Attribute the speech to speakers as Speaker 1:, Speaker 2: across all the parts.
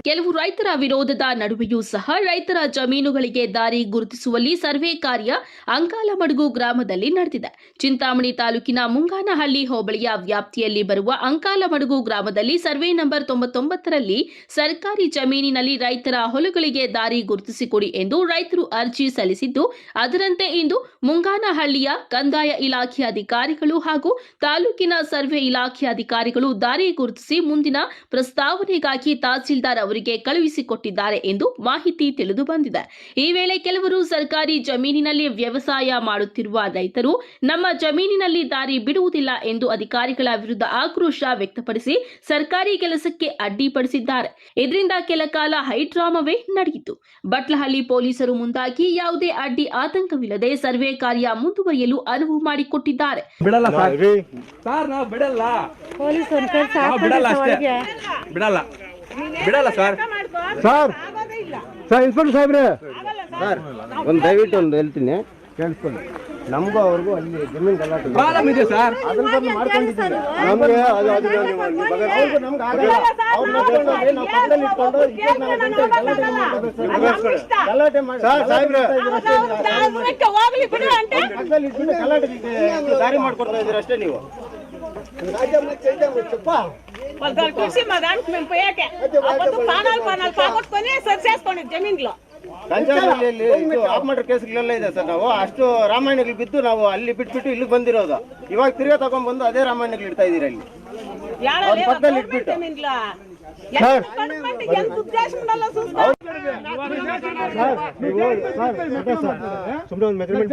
Speaker 1: ಕೆಲವು ರೈತರ ವಿರೋಧದ ನಡುವೆಯೂ ಸಹ ರೈತರ ಜಮೀನುಗಳಿಗೆ ದಾರಿ ಗುರುತಿಸುವಲ್ಲಿ ಸರ್ವೆ ಕಾರ್ಯ ಅಂಕಾಲಮಡುಗು ಗ್ರಾಮದಲ್ಲಿ ನಡೆದಿದೆ. ಚಿಂತಾಮಣಿ ತಾಲೂಕಿನ ಮುಂಗಾನಹಳ್ಳಿ ಹೋಬಳಿಯ ವ್ಯಾಪ್ತಿಯಲ್ಲಿ ಬರುವ ಅಂಕಾಲಮಡುಗು ಗ್ರಾಮದಲ್ಲಿ ಸರ್ವೆ ನಂಬರ್ ತೊಂಬತ್ತೊಂಬತ್ತರಲ್ಲಿ ಸರ್ಕಾರಿ ಜಮೀನಿನಲ್ಲಿ ರೈತರ ಹೊಲಗಳಿಗೆ ದಾರಿ ಗುರುತಿಸಿಕೊಡಿ ಎಂದು ರೈತರು ಅರ್ಜಿ ಸಲ್ಲಿಸಿದ್ದು, ಅದರಂತೆ ಇಂದು ಮುಂಗಾನಹಳ್ಳಿಯ ಕಂದಾಯ ಇಲಾಖೆ ಅಧಿಕಾರಿಗಳು ಹಾಗೂ ತಾಲೂಕಿನ ಸರ್ವೆ ಇಲಾಖೆ ಅಧಿಕಾರಿಗಳು ದಾರಿ ಗುರುತಿಸಿ ಮುಂದಿನ ಪ್ರಸ್ತಾವನೆಗಾಗಿ ತಹಸೀಲ್ದಾರ್ ಅವರಿಗೆ ಕಳುಹಿಸಿಕೊಟ್ಟಿದ್ದಾರೆ ಎಂದು ಮಾಹಿತಿ ತಿಳಿದು ಬಂದಿದೆ. ಈ ವೇಳೆ ಕೆಲವರು ಸರ್ಕಾರಿ ಜಮೀನಿನಲ್ಲಿ ವ್ಯವಸಾಯ ಮಾಡುತ್ತಿರುವ ರೈತರು ನಮ್ಮ ಜಮೀನಿನಲ್ಲಿ ದಾರಿ ಬಿಡುವುದಿಲ್ಲ ಎಂದು ಅಧಿಕಾರಿಗಳ ವಿರುದ್ಧ ಆಕ್ರೋಶ ವ್ಯಕ್ತಪಡಿಸಿ ಸರ್ಕಾರಿ ಕೆಲಸಕ್ಕೆ ಅಡ್ಡಿಪಡಿಸಿದ್ದಾರೆ ಇದರಿಂದ ಕೆಲ ಕಾಲ ಹೈಡ್ರಾಮವೇ ನಡೆಯಿತು. ಬಟ್ಲಹಳ್ಳಿ ಪೊಲೀಸರು ಮುಂದಾಗಿ ಯಾವುದೇ ಅಡ್ಡಿ ಆತಂಕವಿಲ್ಲದೆ ಸರ್ವೆ ಕಾರ್ಯ ಮುಂದುವರಿಯಲು ಅನುವು ಮಾಡಿಕೊಟ್ಟಿದ್ದಾರೆ.
Speaker 2: ಬಿಡಲ್ಲ ಸರ್. ಸರ್ ನಾವು ಬಿಡಲ್ಲ.
Speaker 3: ಪೊಲೀಸರು ಕೆಲಸ
Speaker 2: ನಾವು ಬಿಡಲ್ಲ ಬಿಡಲ್ಲ. ಬಿಡಲ್ಲ ಸರ್.
Speaker 4: ಸರ್. ಸರ್ ಇನ್ಸ್ಪೆಕ್ಟರ್ ಸಾಹೇಬ್ರೆ. ಸರ್ ಒಂದು ದಯವಿಟ್ಟು ಒಂದು ಹೇಳ್ತೀನಿ. ಕೇಳಿಸ್ಕೊಳ್ಳಿ. ನಮಗೂ ಅವ್ರಿಗೂ ಅಲ್ಲಿ ಜಮೀನು ಗಲಾಟೆ ಇದೆ.
Speaker 2: ಪ್ರಾಬ್ಲಮ್ ಇದೆ ಸರ್
Speaker 4: ಅದನ್ನ ಬಂದು ಮಾಡ್ಕೊಂಡಿದ್ದೀವಿ ನಮ್ಗೆ ಅದು ಅದು ನೀವು- ನೀವು ಬಗ್ಗೆ ಅವ್ರಿಗೂ ನಮ್ಗೆ ಆಗಲ್ಲ ಅವ್ರನ್ನ ಕರ್ಕೊಂಡು ನಾವು ಪಕ್ಕದಲ್ಲಿ ಇಟ್ಕೊಂಡು ಇಪ್ಪತ್ನಾಲ್ಕು ಗಂಟೆ ಗಲಾಟೆ ಮಾಡ್ತಾರೆ ಸರ್. ಗಲಾಟೆ ಮಾಡಿ ಸರ್ ಸಾಹೇಬ್ರೆ
Speaker 3: ಹೋಗ್ಲಿ ಬಿಡು ಅಂತ
Speaker 4: ಪಕ್ಕದಲ್ಲಿ ಇಟ್ಕೊಂಡು ಗಲಾಟೆ ದಾರಿ ಮಾಡ್ಕೊಡ್ತಾ ಇದ್ದೀರಿ ಅಷ್ಟೇ ನೀವು
Speaker 3: పద్నాలుగు చూసి మా దానికి మేము పోయాకే అప్పుడు పానాలు పానాలు పాగొట్టుకొని సరి చేసుకొని జమీన్లో
Speaker 4: ಆಪ್ ಮಾಡಿರೋ ಕೇಸ್ಗಳೆಲ್ಲ ಇದೆ ಸರ್ ನಾವು. ಅಷ್ಟು ರಾಮಾಯಣಗಳು ಬಿದ್ದು ನಾವು ಅಲ್ಲಿ ಬಿಟ್ಬಿಟ್ಟು ಇಲ್ಲಿಗೆ ಬಂದಿರೋದು. ಇವಾಗ ತಿರ್ಗಾ ತಗೊಂಡ್ಬಂದು ಅದೇ ರಾಮಾಯಣಗಳು ಇಡ್ತಾ ಇದ್ದೀರಿ
Speaker 3: ಅಲ್ಲಿ.
Speaker 4: ಪಕ್ಕದಲ್ಲಿ
Speaker 3: ಇಟ್ಬಿಟ್ಟು. ಸರ್.
Speaker 4: ಸುಮ್ಮನೆ ಒಂದು ಮೆಜರ್ಮೆಂಟ್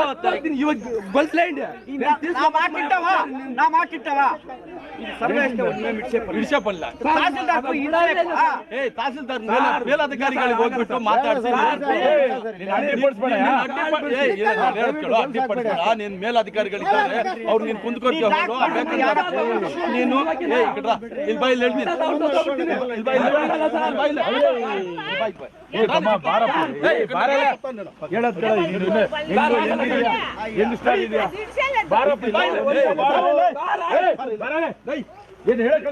Speaker 2: ಇವಾಗ
Speaker 5: ಏ ಹೋಗ್ಬಿಟ್ಟು ಮಾತಾಡ್ಸಿ ನೀನ್ ಮೇಲಧಿಕಾರಿಗಳಿದ್ದಾರೆ ಅವ್ರು ನೀನ್ ಕುಂದ್ಕೊಂಡು ನೀನು ಇಲ್ಲಿ ಹೇಳ್ತೀನಿ ಹೆಂಗ್ ಸ್ಟೈಲ್ ಇದೆಯಾ? ಬಾರಪ್ಪ, ಏನ್ ಹೇಳಕ್?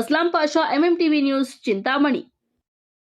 Speaker 1: Aslam Pasha MM TV news Chintamani.